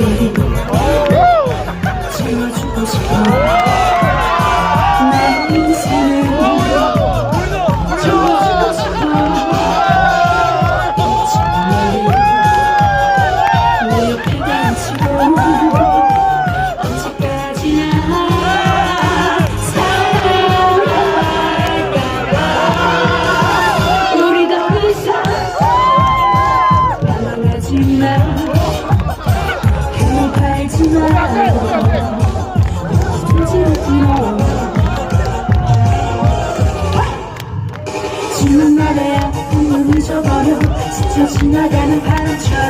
음. 지워주고 싶어. 지는 날에 눈물을 줘버려 스쳐 지나가는 바람처럼.